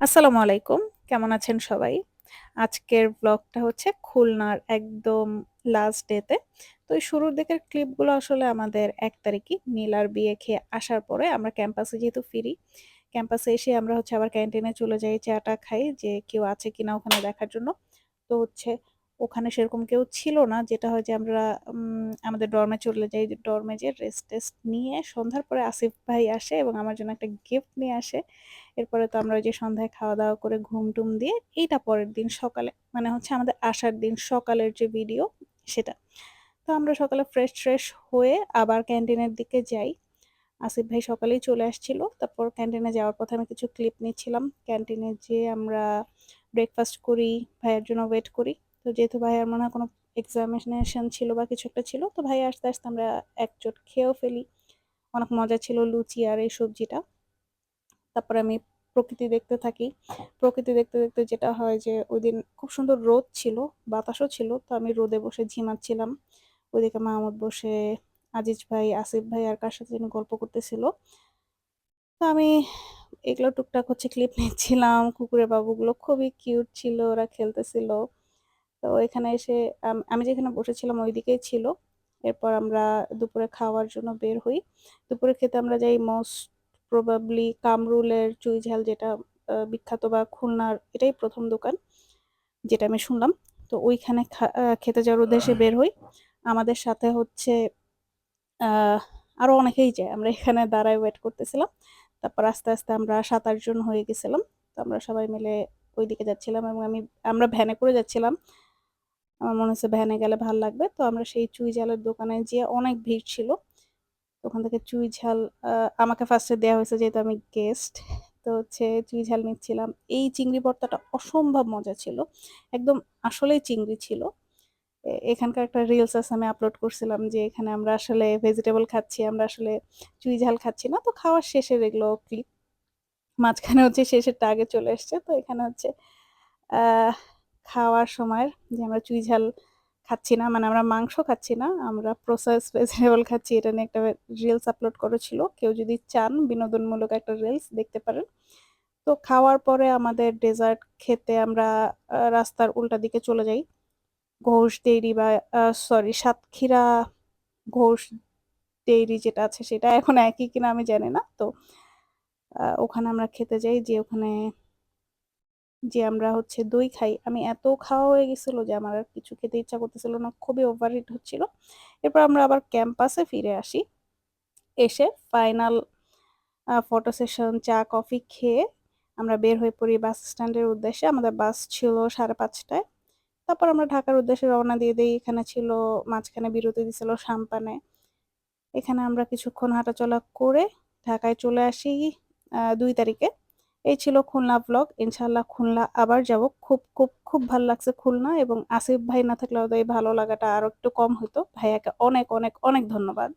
আসসালামু আলাইকুম। কেমন আছেন সবাই? আজকের ব্লগটা হচ্ছে খুলনার একদম লাস্ট ডেতে তো এই শুরুর দিকের ক্লিপগুলো আসলে আমাদের এক তারিখই নীলার বিয়ে খেয়ে আসার পরে আমরা ক্যাম্পাসে যেহেতু ফিরি, ক্যাম্পাসে এসে আমরা হচ্ছে আবার ক্যান্টিনে চলে যাই, চাটা খাই যে কেউ আছে কিনা ওখানে দেখার জন্য। তো হচ্ছে ওখানে সেরকম কেউ ছিল না। যেটা হয় যে আমরা আমাদের ডর্মে চলে যাই। ডর্মে যেয়ে রেস্ট-টেস্ট নিয়ে সন্ধ্যার পরে আসিফ ভাই আসে এবং আমার জন্য একটা গিফট নিয়ে আসে। এরপরে তো আমরা ওই যে সন্ধ্যায় খাওয়া-দাওয়া করে ঘুম-টুম দিয়ে এইটা পরের দিন সকালে মানে হচ্ছে আমাদের আসার দিন সকালের যে ভিডিও সেটা। তো আমরা সকালে ফ্রেশ-ট্রেশ হয়ে আবার ক্যান্টিনের দিকে যাই। আসিফ ভাই সকালেই চলে আসছিল। তারপর ক্যান্টিনে যাওয়ার পথে আমি কিছু ক্লিপ নিচ্ছিলাম। ক্যান্টিনে যেয়ে আমরা ব্রেকফাস্ট করি, ভাইয়ের জন্য ওয়েট করি। তো যেহেতু ভাইয়ার মনে হয় কোনো এক্সামিনেশন ছিল বা কিছু একটা ছিল। তো ভাইয়া আস্তে আস্তে আমরা একচোট খেয়েও ফেলি। অনেক মজা ছিল লুচি আর এই সবজিটা। তারপরে আমি প্রকৃতি দেখতে থাকি। প্রকৃতি দেখতে, দেখতে যেটা হয় যে ওই দিন খুব সুন্দর রোদ ছিল, বাতাসও ছিল। তো আমি রোদে বসে ঝিমাচ্ছিলাম। ওইদিকে মাহমুদ বসে আজিজ ভাই, আসিফ ভাই আর কার সাথে যেন গল্প করতেছিল। তো আমি এগুলো টুকটাক হচ্ছে ক্লিপ নিচ্ছিলাম। কুকুরের বাবুগুলো খুবই কিউট ছিল, ওরা খেলতেছিল। তো এখানে এসে আমি যেখানে বসেছিলাম ওইদিকেই ছিল। এরপর আমরা দুপুরে খাওয়ার জন্য বের হই। দুপুরে খেতে আমরা যাই মোস্ট প্রবাবলি কামরুলের চুই-ঝাল যেটা বিখ্যাত বা খুলনার এটাই প্রথম দোকান। যেটা আমি শুনলাম। তো ওইখানে খেতে যাওয়ার উদ্দেশ্যে বের হই। আমাদের সাথে হচ্ছে আ আরও অনেকেই যায়। আমরা এখানে দাঁড়ায় ওয়েট করতেছিলাম। তারপর আস্তে, আস্তে আমরা সাত আটজন হয়ে গেছিলাম। তো আমরা সবাই মিলে ওইদিকে যাচ্ছিলাম এবং আমি আমরা ভ্যানে করে যাচ্ছিলাম। আমার মনে হচ্ছে ভ্যানে গেলে ভালো লাগবে। তো আমরা সেই চুই-ঝালের দোকানে যেয়ে অনেক ভিড় ছিল। ওখান থেকে চুই-ঝাল আমাকে ফার্স্টে দেওয়া হয়েছে যেহেতু আমি গেস্ট। তো হচ্ছে চুই-ঝাল নিচ্ছিলাম। এই চিংড়ি ভর্তাটা অসম্ভব মজা ছিল। একদম আসলেই চিংড়ি ছিল। এখানকার একটা রিলস আছে, আমি আপলোড করছিলাম যে এখানে আমরা আসলে ভেজিটেবল খাচ্ছি। আমরা আসলে চুই-ঝাল খাচ্ছি না। তো খাওয়ার শেষের এগুলো ক্লিপ। মাঝখানে হচ্ছে শেষেরটা আগে চলে এসছে। তো এখানে হচ্ছে খাওয়ার সময় যে আমরা চুই-ঝাল খাচ্ছি না। মানে আমরা মাংস খাচ্ছি না। আমরা প্রসেস ভেজিটেবল খাচ্ছি। এটা নিয়ে একটা রিলস আপলোড করা ছিল। কেউ যদি চান বিনোদনমূলক একটা রিলস দেখতে পারেন। তো খাওয়ার পরে আমাদের ডেজার্ট খেতে আমরা রাস্তার উল্টা দিকে চলে যাই। ঘোষ ডেইরি বা সরি সাতক্ষীরা ঘোষ ডেইরি যেটা আছে সেটা এখন একই কিনা আমি জানি না। তো ওখানে আমরা খেতে যাই। যে ওখানে যেয়ে আমরা হচ্ছে দই খাই। আমি এত খাওয়া হয়ে গেছিল যে আমার আর কিছু খেতে ইচ্ছা করতেছিল না। খুবই ওভারহিট হচ্ছিল। এরপর আমরা আবার ক্যাম্পাসে ফিরে আসি। এসে ফাইনাল ফটো সেশন, চা, কফি খেয়ে আমরা বের হয়ে পড়ি বাস স্ট্যান্ডের উদ্দেশ্যে। আমাদের বাস ছিল সাড়ে পাঁচটায় তারপর আমরা ঢাকার উদ্দেশ্যে রওনা দিয়ে দিই এখানে ছিল মাঝখানে বিরতি দিছিল সাম্পানে। এখানে আমরা কিছুক্ষণ হাঁটাচলা করে ঢাকায় চলে আসি দুই তারিখে। এই ছিল খুলনা ব্লগ। ইনশাল্লাহ খুলনা আবার যাব। খুব, খুব, খুব ভালো লাগছে খুলনা এবং আসিফ ভাই না থাকলে হয়তো এই ভালো লাগাটা আরও একটু কম হতো ভাইয়াকে অনেক, অনেক, অনেক ধন্যবাদ।